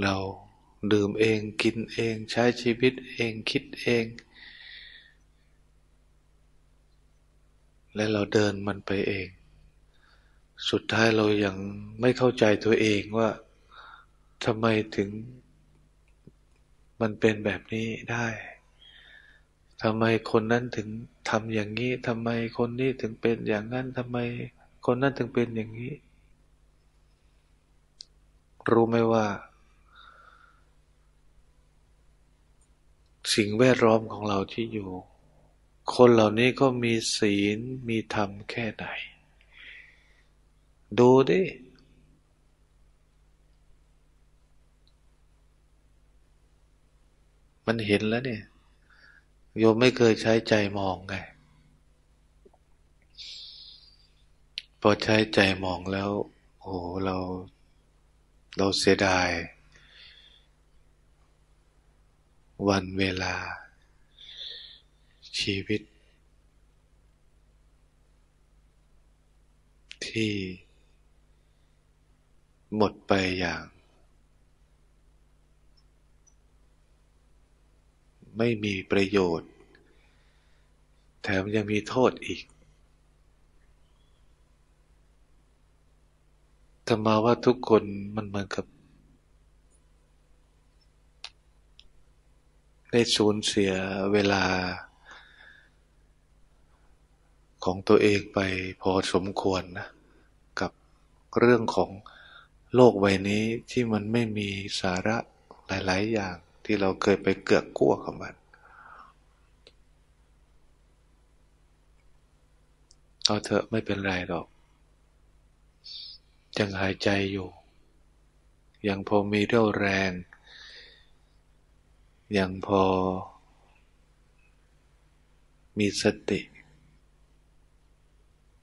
เราดื่มเองกินเองใช้ชีวิตเองคิดเอง และเราเดินมันไปเอง สุดท้ายเรายังไม่เข้าใจตัวเองว่าทำไมถึง มันเป็นแบบนี้ได้ทำไมคนนั้นถึงทำอย่างนี้ทำไมคนนี้ถึงเป็นอย่างนั้นทำไมคนนั้นถึงเป็นอย่างนี้ รู้ไหมว่า สิ่งแวดล้อมของเราที่อยู่ คนเหล่านี้ก็มีศีลมีธรรมแค่ไหน ดูดิมันเห็นแล้วเนี่ยโยมไม่เคยใช้ใจมองไง พอใช้ใจมองแล้ว โอ้เรา เราเสียดาย วันเวลา ชีวิต ที่ หมดไปอย่าง ไม่มีประโยชน์ แถมยังมีโทษอีกธรรมาว่าทุกคนมันเหมือนกับ ได้สูญเสียเวลา ของตัวเองไปพอสมควรนะกับเรื่องของโลกใบนี้ที่มันไม่มีสาระหลาย ๆ อย่างที่เราเคยไปเกือกกั้วกับมัน เอาเถอะไม่เป็นไรหรอก ยังหายใจอยู่ ยังพอมีเรี่ยวแรง ยังพอ มีสติ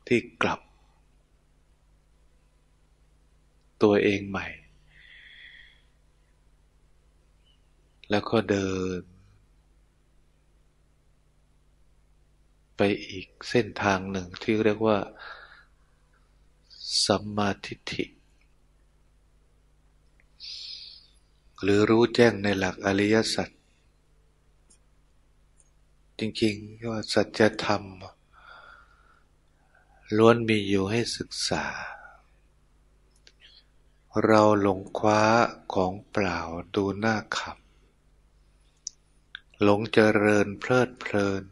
ที่กลับ ตัวเองใหม่ แล้วก็เดิน ไปอีกเส้นทางหนึ่งที่เรียกว่า สัมมาทิฏฐิหรือรู้แจ้งในหลักอริยสัจ จริงๆว่าสัจธรรม ล้วนมีอยู่ให้ศึกษา เราหลงคว้าของเปล่าดูหน้าขับ หลงเจริญเพลิดเพลิน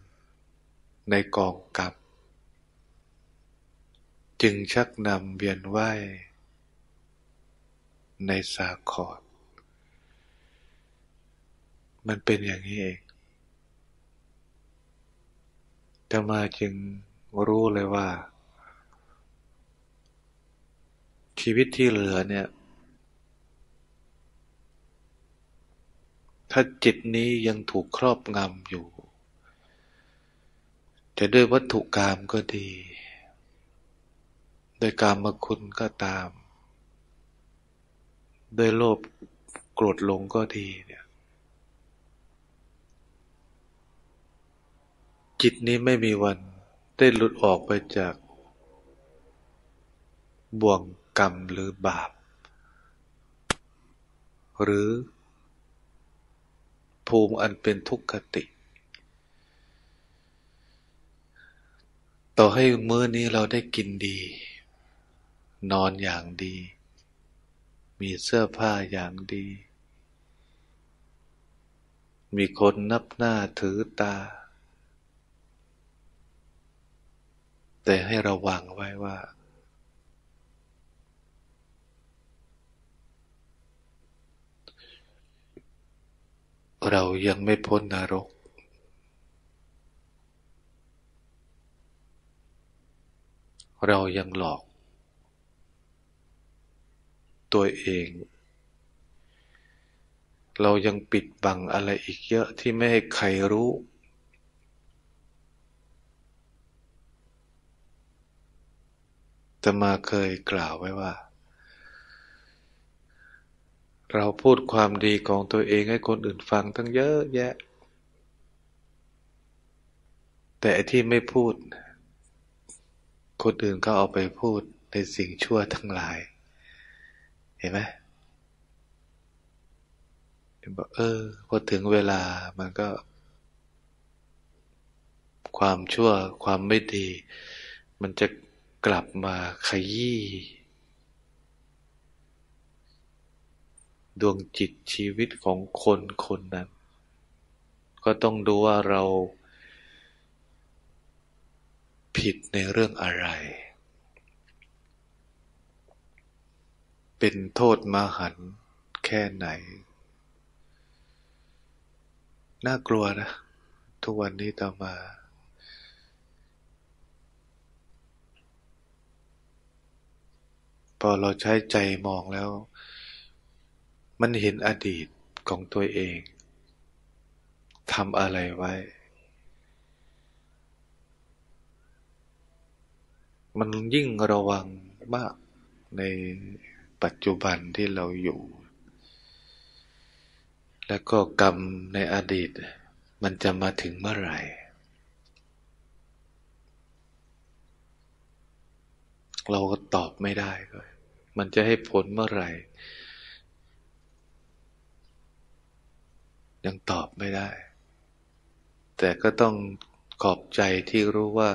ในกองกับ จึงชักนำเวียนไหวในสาครมันเป็นอย่างนี้เอง จะมาจึงรู้เลยว่า ชีวิตที่เหลือเนี่ย ถ้าจิตนี้ยังถูกครอบงำอยู่ จะด้วยวัตถุกรรมก็ดีโดยกรรมคุณก็ตามโดยโลภโกรธลงก็ดีเนี่ย จิตนี้ไม่มีวันได้หลุดออกไปจาก บ่วงกรรมหรือบาป หรือ ภูมิอันเป็นทุกขติ ต่อให้มื้อนี้เราได้กินดี นอนอย่างดี มีเสื้อผ้าอย่างดี มีคนนับหน้าถือตา แต่ให้ระวังไว้ว่า เรายังไม่พ้นนรก เรายังหลอก ตัวเอง เรายังปิดบังอะไรอีกเยอะที่ไม่ให้ใครรู้ ตมาเคยกล่าวไว้ว่า เราพูดความดีของตัวเองให้คนอื่นฟังทั้งเยอะแยะ แต่ที่ไม่พูด คนอื่นก็เอาไปพูดในสิ่งชั่วทั้งหลาย เห็นไหมบอกเออพอถึงเวลามันก็ ความชั่วความไม่ดี มันจะ กลับมาขยี้ดวงจิตชีวิตของคนคนนั้น ก็ต้องดูว่าเราผิดในเรื่องอะไร เป็นโทษมหันแค่ไหน น่ากลัวนะ ทุกวันนี้ต่อมา พอเราใช้ใจมองแล้ว มันเห็นอดีตของตัวเองทำอะไรไว้ มันยิ่งระวังมากในปัจจุบันที่เราอยู่ และก็กรรมในอดีต มันจะมาถึงเมื่อไหร่ เราก็ตอบไม่ได้ก็มันจะให้ผลเมื่อไหร่ ยังตอบไม่ได้ แต่ก็ต้องขอบใจที่รู้ว่า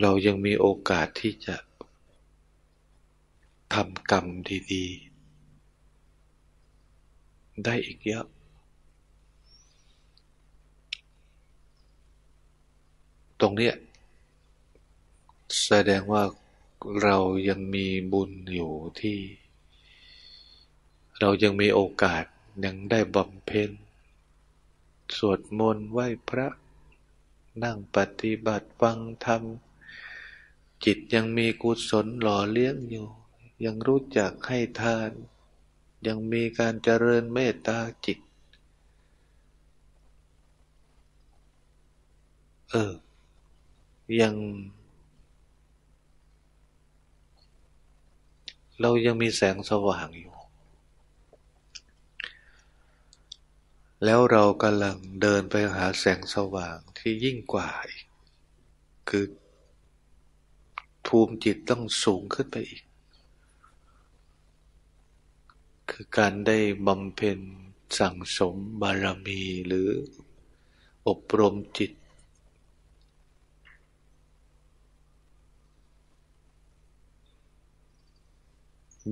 เรายังมีโอกาสที่จะทำกรรมดีๆ ได้อีกเยอะตรงนี้ แสดงว่าเรายังมีบุญอยู่ที่ เรายังมีโอกาสยังได้บำเพ็ญสวดมนต์ไหว้พระ นั่งปฏิบัติฟังธรรม จิตยังมีกุศลหล่อเลี้ยงอยู่ ยังรู้จักให้ทาน ยังมีการเจริญเมตตาจิต เออ ยัง เรายังมีแสงสว่างอยู่ แล้วเรากำลังเดินไปหาแสงสว่างที่ยิ่งกว่าอีก คือภูมิจิตต้องสูงขึ้นไปอีก คือการได้บำเพ็ญสั่งสมบารมีหรืออบรมจิต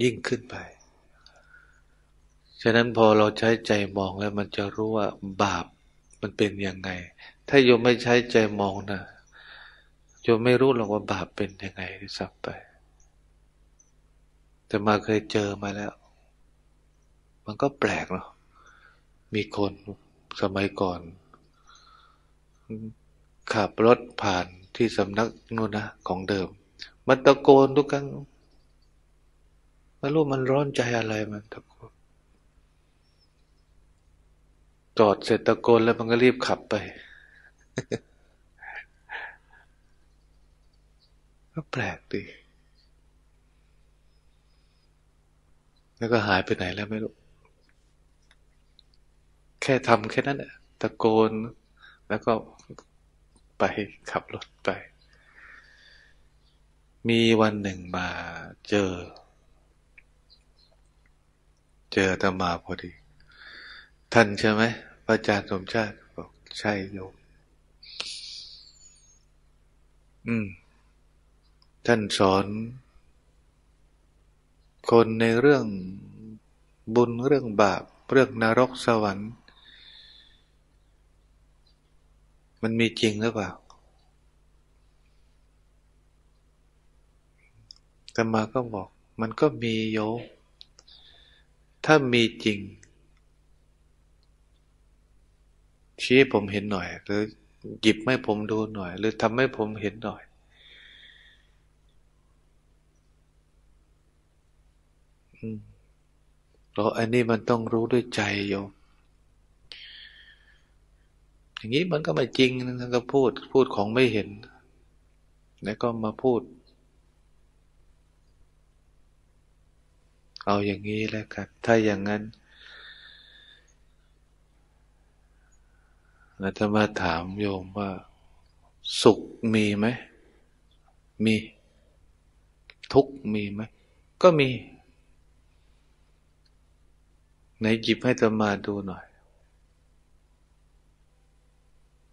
ยิ่งขึ้นไป ฉะนั้นพอเราใช้ใจมองแล้ว มันจะรู้ว่าบาปมันเป็นยังไง ถ้าโยมไม่ใช้ใจมองนะโยมไม่รู้หรอกว่าบาปเป็นยังไงที่สับไป แต่มาเคยเจอมาแล้ว มันก็แปลกเนาะมีคนสมัยก่อน ขับรถผ่านที่สำนักนู่นนะของเดิม มันตะโกนทุกครั้ง ไม่รู้มันร้อนใจอะไรมันตะโกนจอดเสร็จตะโกนแล้วมันก็รีบขับไป ก็แปลกดิแล้วก็หายไปไหนแล้วไม่รู้ แค่ทำแค่นั้นแหละตะโกน แล้วก็ไปขับรถไป มีวันหนึ่งมาเจอ เจอตมาพอดี ท่านใช่ไหมพระอาจารย์สมชาติบอกใช่โยมอืม ท่านสอน คนในเรื่องบุญเรื่องบาป เรื่องนรกสวรรค์ มันมีจริงหรือเปล่าแต่มาก็บอก มันก็มีโย ถ้ามีจริง ชี้ผมเห็นหน่อย หรือหยิบให้ผมดูหน่อย หรือทำให้ผมเห็นหน่อย เราอันนี้มันต้องรู้ด้วยใจโยมอย่างนี้มันก็ไม่จริงนะก็พูดพูดของไม่เห็น แล้วก็มาพูด เอาอย่างนี้แล้วกัน ถ้าอย่างนั้นอาตมาถามโยมว่า สุขมีไหม มี ทุกมีไหม ก็มี ไหนหยิบให้ตมาดูหน่อย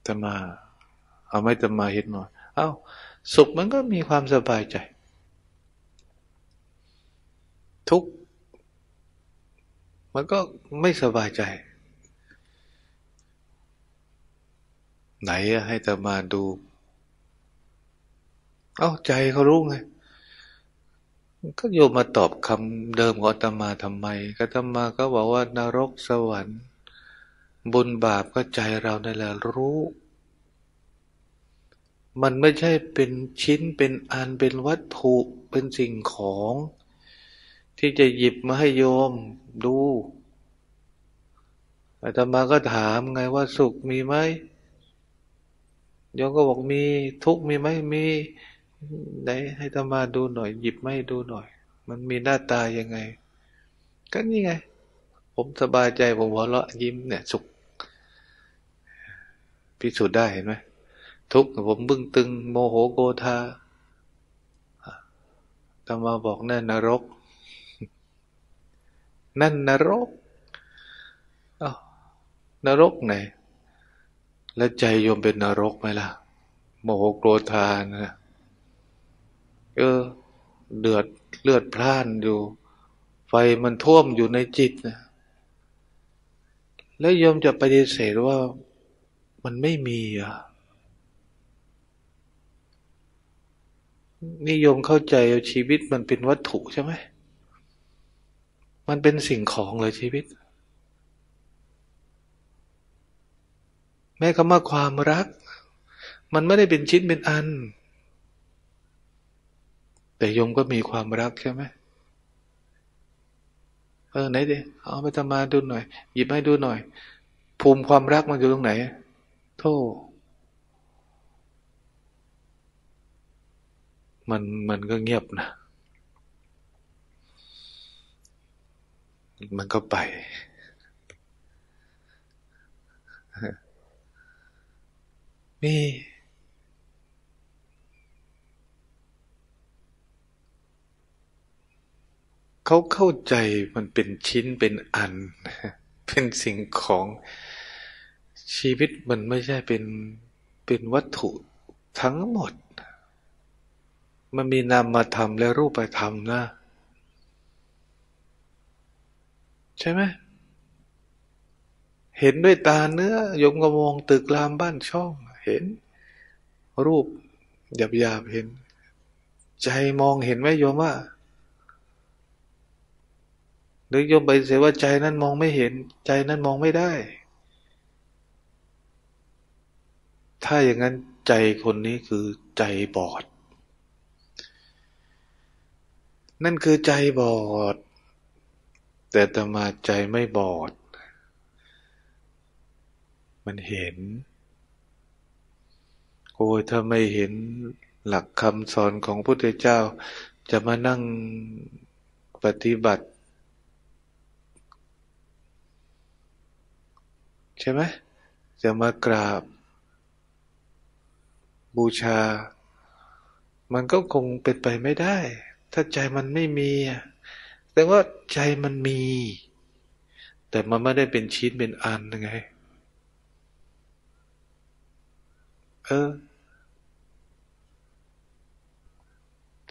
ตมา เอาไม่ตมาเห็นหน่อย เอา้า สุขมันก็มีความสบายใจ ทุก มันก็ไม่สบายใจ ไหนให้ตมาดู เอา้าใจเขารู้ไงก็โยมมาตอบคำเดิมของอาตมาทำไมก็อาตมาก็บอกว่านรกสวรรค์ บุญบาปก็ใจเราในแหละรู้ มันไม่ใช่เป็นชิ้นเป็นอันเป็นวัตถุเป็นสิ่งของ ที่จะหยิบมาให้โยมดูอาตมาก็ถามไงว่าสุขมีไหมโยมก็บอกมีทุกมีไหมมีไหนให้ตมาดูหน่อย หยิบไม่ดูหน่อย มันมีหน้าตายังไง ก็นี่ไง ผมสบายใจผมหัวเราะยิ้มเนี่ยสุข พิสูจน์ได้เห็นไหมทุกข์ผมบึ้งตึง โมโหโกธาตมาบอกแน่นนรก นั่นนรกนรกไหน แล้วใจโยมเป็นนรกไหมล่ะ โมโหโกรธานะเออ เดือดเลือดพล่านอยู่ ไฟมันท่วมอยู่ในจิตนะแล้วยมจะปฏิเสธว่ามันไม่มีอะนิยมเข้าใจชีวิตมันเป็นวัตถุใช่ไหม มันเป็นสิ่งของเลยชีวิต แม้คำว่าความรัก มันไม่ได้เป็นชิ้นเป็นอัน แต่ยมก็มีความรักใช่ไหมเออไหนดิเอาไปทำมาดูหน่อย หยิบให้ดูหน่อย ภูมิความรักมันอยู่ตรงไหน โทษมันมันก็เงียบนะ มันก็ไป มีเขาเข้าใจมันเป็นชิ้นเป็นอัน เป็นสิ่งของชีวิตมันไม่ใช่เป็นเป็นวัตถุทั้งหมด มันมีนามธรรมและรูปธรรมนะ ใช่ไหมเห็นด้วยตาเนื้อยมก็มองตึกรามบ้านช่อง เห็น รูปหยาบๆเห็น ใจมองเห็นไหมโยมว่าหรือโยมไปเสียว่าใจนั้นมองไม่เห็น ใจนั้นมองไม่ได้ ถ้าอย่างนั้นใจคนนี้คือใจบอด นั่นคือใจบอด แต่ตมาใจไม่บอด มันเห็น โอ้ยถ้าไม่เห็นหลักคำสอนของพระพุทธเจ้า จะมานั่งปฏิบัติ ใช่ไหมจะมากราบ บูชา มันก็คงเป็นไปไม่ได้ ถ้าใจมันไม่มี แต่ว่าใจมันมี แต่มันไม่ได้เป็นชิ้นเป็นอันไง เออ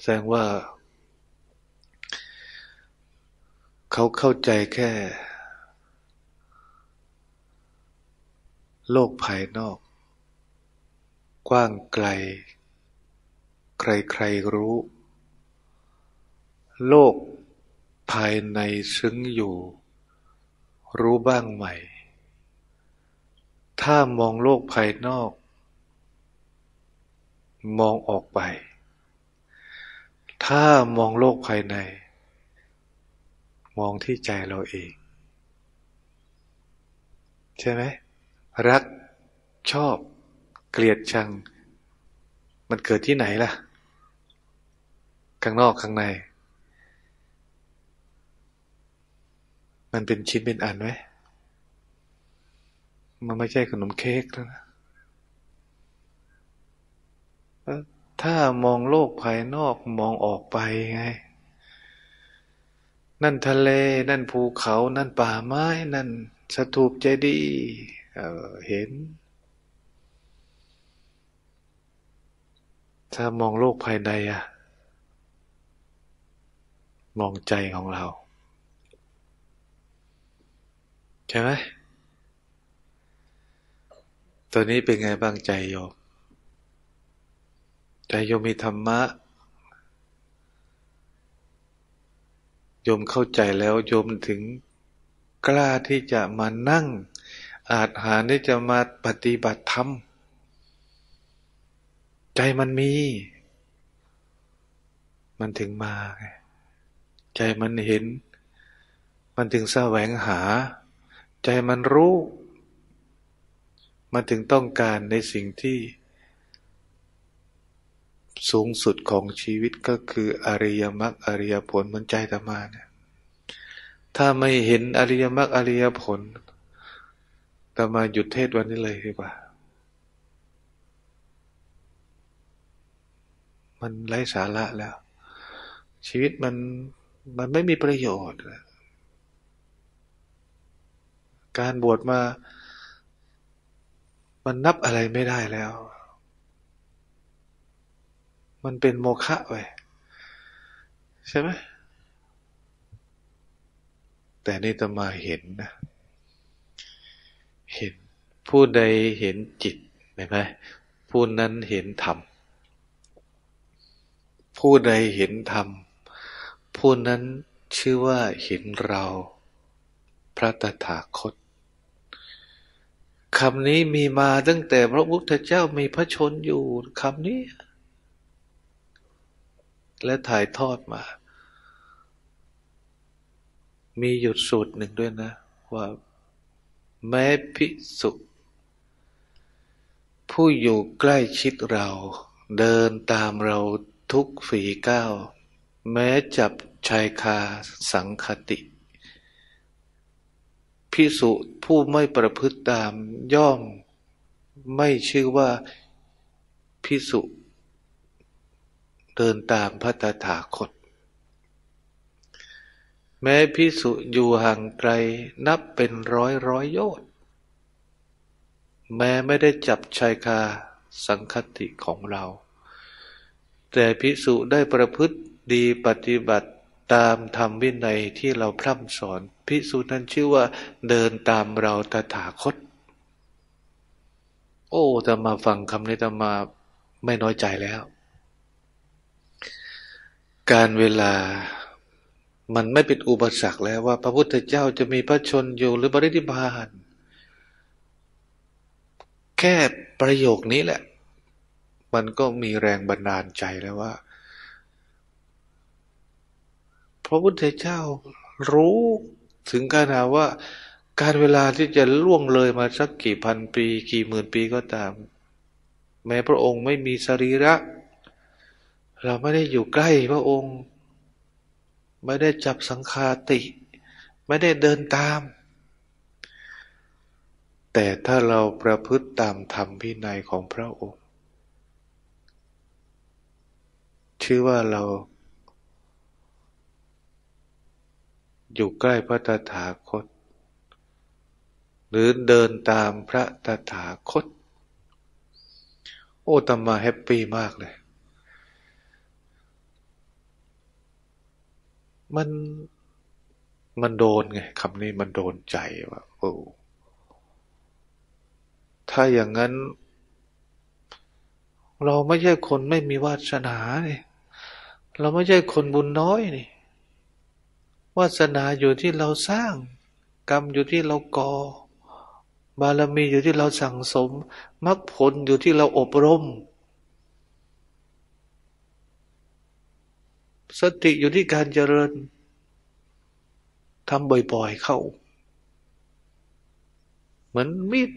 แสดงว่า เขาเข้าใจแค่ โลกภายนอก กว้างไกล ใครๆรู้ โลก ภายในซึ้งอยู่ รู้บ้างไหม่ ถ้ามองโลกภายนอก มองออกไป ถ้ามองโลกภายใน มองที่ใจเราเอง ใช่ไหม รักชอบ เกลียดชัง มันเกิดที่ไหนล่ะ ข้างนอกข้างใน มันเป็นชิ้นเป็นอันไหมมันไม่ใช่ขนมเค้กแล้วนะถ้ามองโลกภายนอกมองออกไปไง นั่นทะเล นั่นภูเขา นั่นป่าไม้ นั่นสถูปเจดีย์เเห็น ถ้ามองโลกภายในอะมองใจของเรา ใช่ไหมตัวนี้เป็นไงบ้างใจโยม ใจโยมมีธรรมะ โยมเข้าใจแล้วโยมถึงกล้าที่จะมานั่ง อาจหาที่จะมาปฏิบัติธรรม ใจมันมี มันถึงมา ใจมันเห็น มันถึงแสวงหา ใจมันรู้ มันถึงต้องการในสิ่งที่ สูงสุดของชีวิตก็คืออริยมรรคอริยผลมันใจธรรมาเนี่ยถ้าไม่เห็นอริยมรรคอริยผลตมาหยุดเทศวันนี้เลยดีกว่า มันไร้สาระแล้ว ชีวิตมันมันไม่มีประโยชน์ การบวชมา มันนับอะไรไม่ได้แล้ว มันเป็นโมฆะไปใช่ไหมแต่นี่ตมาเห็นนะ เห็นผู้ใดเห็นจิตเห็นไหมผู้นั้นเห็นธรรม ผู้ใดเห็นธรรม ผู้นั้นชื่อว่าเห็นเรา พระตถาคต คำนี้มีมาตั้งแต่พระพุทธเจ้ามีพระชนอยู่คำนี้ และถ่ายทอดมา มีหยุดสูตรหนึ่งด้วยนะ ว่า แม้พิสุผู้อยู่ใกล้ชิดเรา เดินตามเราทุกฝีก้าว แม้จับชายคาสังคติ พิสุผู้ไม่ประพฤติตามย่อม ไม่ชื่อว่าพิสุเดินตามพระตถาคต แม้พิสุอยู่ห่างไกลนับเป็นร้อยร้อยโยชน์แม้ไม่ได้จับชายคาสังคติของเรา แต่พิสุได้ประพฤติดีปฏิบัติตามธรรมวินัยที่เราพร่ำสอน พิสูจนั้นชื่อว่า เดินตามเราตถาคต โอ้จะมาฟังคำนี้จะมาไม่น้อยใจแล้ว การเวลามันไม่เป็นอุปสรรคแล้วว่า พระพุทธเจ้าจะมีพระชนอยู่หรือบริธิพานแค่ประโยคนี้แหละ มันก็มีแรงบันดาลใจแล้วว่าพระพุทธเจ้ารู้ ถึงขนาดว่าการเวลาที่จะล่วงเลยมาสักกี่พันปี กี่หมื่นปีก็ตาม แม้พระองค์ไม่มีสรีระ เราไม่ได้อยู่ใกล้พระองค์ ไม่ได้จับสังคาติ ไม่ได้เดินตาม แต่ถ้าเราประพฤติตามธรรมพินัยของพระองค์ ชื่อว่าเรา อยู่ใกล้พระตถาคต หรือเดินตามพระตถาคต โอ้ตมาแฮปปี้มากเลย มันมันโดนไงคำนี้มันโดนใจว่าโอ้ถ้าอย่างนั้น เราไม่ใช่คนไม่มีวาสนาเนี่ยเราไม่ใช่คนบุญน้อยนี่ วาสนาอยู่ที่เราสร้าง กรรมอยู่ที่เราก่อบารมีอยู่ที่เราสั่งสมมรรคผลอยู่ที่เราอบรม สติอยู่ที่การเจริญทำบ่อยๆเข้า เหมือนมีด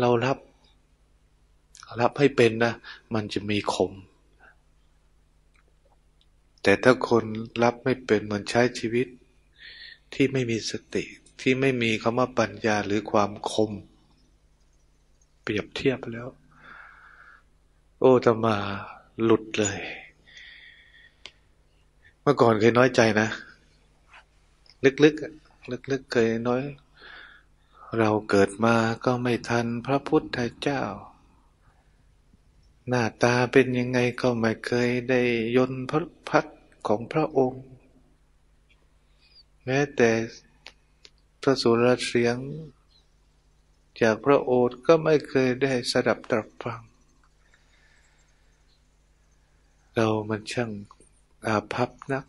เรารับ รับให้เป็นนะ มันจะมีคม แต่ถ้าคนรับไม่เป็นเหมือนใช้ชีวิต ที่ไม่มีสติที่ไม่มีคำว่าปัญญาหรือความคม เปรียบเทียบแล้ว โอ้จะมาหลุดเลย เมื่อก่อนเคยน้อยใจนะ ลึกๆลึกๆเคยน้อย เราเกิดมาก็ไม่ทันพระพุทธเจ้า หน้าตาเป็นยังไงก็ไม่เคยได้ยนพระพัดของพระองค์ แม้แต่พระสุรเสียง จากพระโอษฐ์ก็ไม่เคยได้สดับตรับฟัง เรามันช่างอาภัพนัก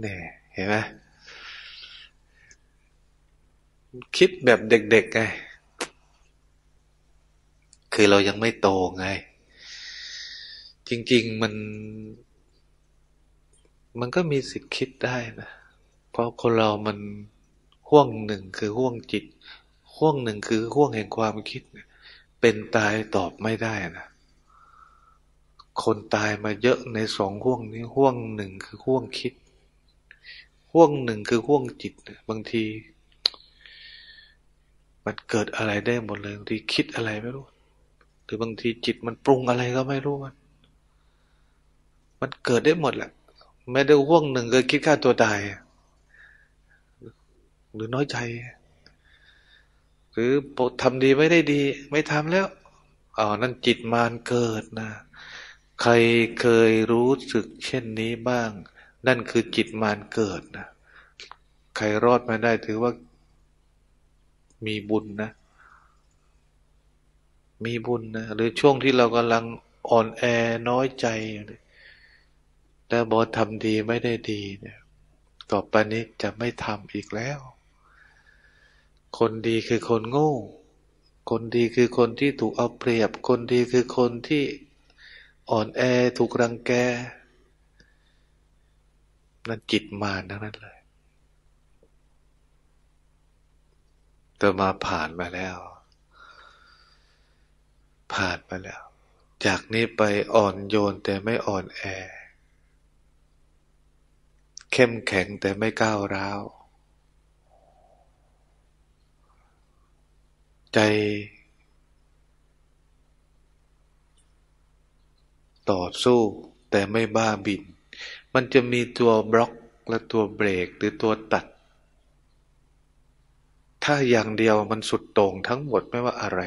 แน่เห็นไหมคิดแบบเด็กๆไง คือเรายังไม่โตไง จริง ๆ มัน มันก็มีสิทธิ์คิดได้นะ เพราะคนเรามันห่วงหนึ่งคือห่วงจิต ห่วงหนึ่งคือห่วงแห่งความคิดเป็นตายตอบไม่ได้นะ คนตายมาเยอะในสองห่วงนี้ห่วงหนึ่งคือห่วงคิด ห่วงหนึ่งคือห่วงจิต บางที มันเกิดอะไรได้หมดเลยบางทีคิดอะไรไม่รู้ หรือบางทีจิตมันปรุงอะไรก็ไม่รู้มัน มันเกิดได้หมดแหละแม้แต่ห่วงหนึ่งก็คิดฆ่าตัวตาย หรือน้อยใจ หรือทำดีไม่ได้ดี ไม่ทำแล้วอ๋อนั่นจิตมารเกิดนะ ใครเคยรู้สึกเช่นนี้บ้าง นั่นคือจิตมารเกิดนะ ใครรอดมาได้ถือว่ามีบุญนะ มีบุญนะ หรือช่วงที่เรากำลังอ่อนแอน้อยใจ แต่บอทำดีไม่ได้ดีเนี่ย ต่อไปนี้จะไม่ทำอีกแล้ว คนดีคือคนโง่ คนดีคือคนที่ถูกเอาเปรียบ คนดีคือคนที่อ่อนแอถูกรังแก นั่นจิตมารทั้งนั้นเลยแต่มาผ่านมาแล้ว ผ่านมาแล้ว จากนี้ไปอ่อนโยนแต่ไม่อ่อนแอ เข้มแข็งแต่ไม่ก้าวร้าว ใจต่อสู้แต่ไม่บ้าบิน มันจะมีตัวบล็อกและตัวเบรกหรือตัวตัด ถ้าอย่างเดียวมันสุดโต่งทั้งหมดไม่ว่าอะไร